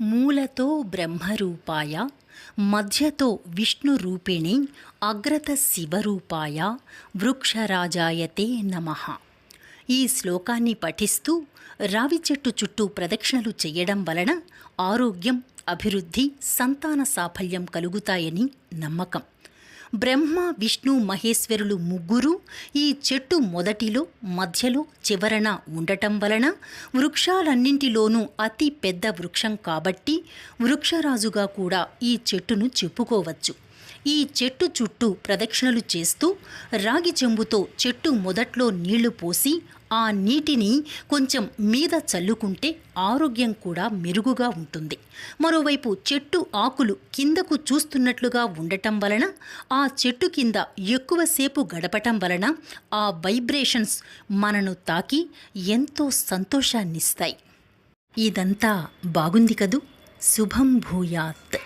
మూలతో బ్రహ్మరూపాయ మధ్యతో విష్ణురూపిణి అగ్రత శివరూపాయ వృక్షరాజాయతే నమః. ఈ శ్లోకాన్ని పఠిస్తూ రావి చెట్టు చుట్టూ ప్రదక్షిణలు చేయడం వలన ఆరోగ్యం అభివృద్ధి సంతాన సాఫల్యం కలుగుతాయని నమ్మకం. బ్రహ్మ విష్ణు మహేశ్వరులు ముగ్గురు ఈ చెట్టు మొదటిలో మధ్యలో చివరన ఉండటం వలన వృక్షాలన్నింటిలోనూ అతి పెద్ద వృక్షం కాబట్టి వృక్షరాజుగా కూడా ఈ చెట్టును చెప్పుకోవచ్చు. ఈ చెట్టు చుట్టూ ప్రదక్షిణలు చేస్తూ రాగి చెంబుతో చెట్టు మొదట్లో నీళ్ళు పోసి ఆ నీటిని కొంచెం మీద చల్లుకుంటే ఆరోగ్యం కూడా మెరుగుగా ఉంటుంది. మరోవైపు చెట్టు ఆకులు కిందకు చూస్తున్నట్లుగా ఉండటం వలన ఆ చెట్టు కింద ఎక్కువసేపు గడపటం వలన ఆ వైబ్రేషన్స్ మనను తాకి ఎంతో సంతోషాన్నిస్తాయి. ఇదంతా బాగుంది కదూ? శుభం భూయాత్.